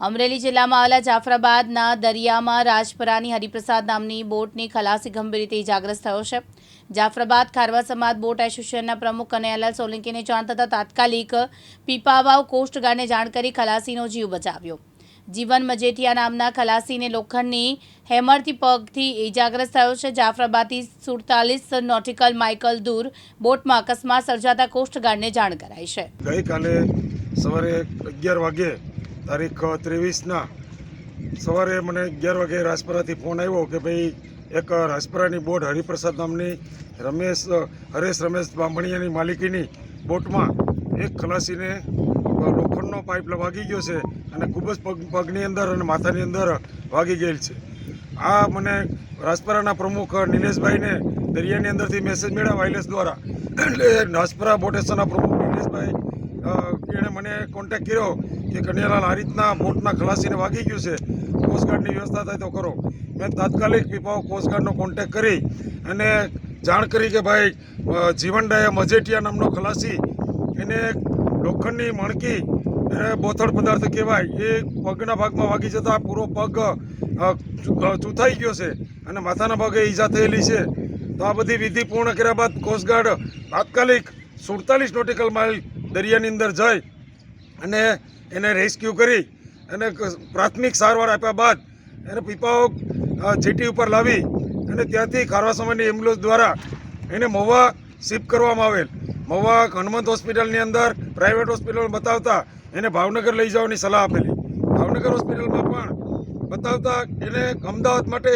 અમરેલી જિલ્લામાં આવેલા જાફરાબાદના દરિયામાં રાજપરાની હરિપ્રસાદ નામની બોટની ખલાસી ગંભીર રીતે ઇજાગ્રસ્ત થયો છે. જાફરાબાદ ખારવા સમાજ બોટ એસોસિએશનના પ્રમુખ કનૈયાલાલ સોલંકીને જાણ થતાં તાત્કાલિક પીપાવાવ કોસ્ટગાર્ડને જાણ કરી ખલાસીનો જીવ બચાવ્યો. જીવન મજેઠિયા નામના ખલાસીને લોખંડની હેમરથી પગથી ઇજાગ્રસ્ત થયો છે. જાફરાબાદથી સુડતાલીસ નોટિકલ માઇકલ દૂર બોટમાં અકસ્માત સર્જાતા કોસ્ટગાર્ડને જાણ કરાઈ છે. ગઈકાલે સવારે અગિયાર વાગે તારીખ ત્રેવીસના સવારે મને અગિયાર વાગે રાજપરાથી ફોન આવ્યો કે ભાઈ એક રાજપરાની બોટ હરિપ્રસાદ નામની રમેશ, હરેશ રમેશ બામણિયાની માલિકીની બોટમાં એક ખલાસીને લોખંડનો પાઇપ વાગી ગયો છે અને ખૂબ જ પગ, પગની અંદર અને માથાની અંદર વાગી ગયેલ છે. આ મને રાજપરાના પ્રમુખ નિલેશભાઈને દરિયાની અંદરથી મેસેજ મળ્યા વાયરલેસ દ્વારા. એટલે રાજપરા બોટેશનના પ્રમુખ નિલેશભાઈ એણે મને કોન્ટેક્ટ કર્યો. કે કન્યાલાલ આ રીતના બોટના ખલાસીને વાગી ગયું છે કોસ્ટગાર્ડની વ્યવસ્થા થાય તો કરો. મેં તાત્કાલિક પીપાઓ કોસ્ટગાર્ડનો કોન્ટેક્ટ કરી અને જાણ કરી કે ભાઈ જીવનડાયા મજેટિયા નામનો ખલાસી એને લોખંડની મણકી એને બોથડ પદાર્થ કહેવાય, એ પગના ભાગમાં વાગી જતા પૂરો પગ ચૂથાઈ ગયો છે અને માથાના ભાગે ઈજા થયેલી છે. તો આ બધી વિધિ પૂર્ણ કર્યા બાદ કોસ્ટગાર્ડ તાત્કાલિક સુડતાલીસ નોટિકલ માઇલ દરિયાની અંદર જઈ અને એને રેસ્ક્યુ કરી અને પ્રાથમિક સારવાર આપ્યા બાદ એને પીપાઓ જેટી ઉપર લાવી અને ત્યાંથી ખારવા સમયની એમ્બ્યુલન્સ દ્વારા એને મહુવા શિફ્ટ કરવામાં આવેલ. મહુવા હનુમંત હોસ્પિટલની અંદર પ્રાઇવેટ હોસ્પિટલ બતાવતા એને ભાવનગર લઈ જવાની સલાહ આપેલી. ભાવનગર હોસ્પિટલમાં પણ બતાવતા એને અમદાવાદ માટે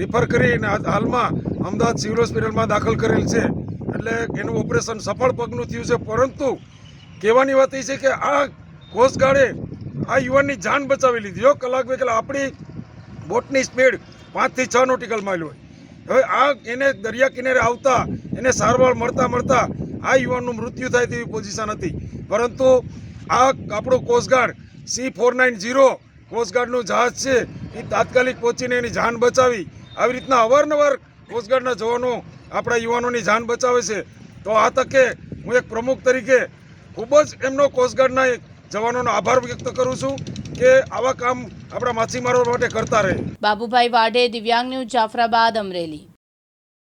રિફર કરી અને હાલમાં અમદાવાદ સિવિલ હોસ્પિટલમાં દાખલ કરેલ છે. એટલે એનું ઓપરેશન સફળ પગનું થયું છે, પરંતુ કહેવાની વાત એ છે કે આ કોસ્ટગાર્ડે આ યુવાનની જાન બચાવી લીધી. જો કલાક બે કલાક આપણી બોટની સ્પીડ પાંચથી છ નોટિકલ માઇલ હોય. હવે આ એને દરિયા કિનારે આવતા, એને સારવાર મળતા મળતા આ યુવાનનું મૃત્યુ થાય તેવી પોઝિશન હતી. પરંતુ આ આપણું coastguard C four nine zero કોસ્ટગાર્ડનું જહાજ છે, એ તાત્કાલિક પહોંચીને એની જાન બચાવી. આવી રીતના અવારનવાર કોસ્ટગાર્ડના જવાનો આપણા યુવાનોની જાન બચાવે છે. તો આ તકે હું એક પ્રમુખ તરીકે ખૂબ જ એમનો કોસ્ટગાર્ડના જવાનોનો આભાર વ્યક્ત કરું છું કે આવા કામ આપણા માછીમારો માટે કરતા રહે. બાબુભાઈ વાઢે, દિવ્યાંગ ન્યૂઝ, જાફરાબાદ, અમરેલી.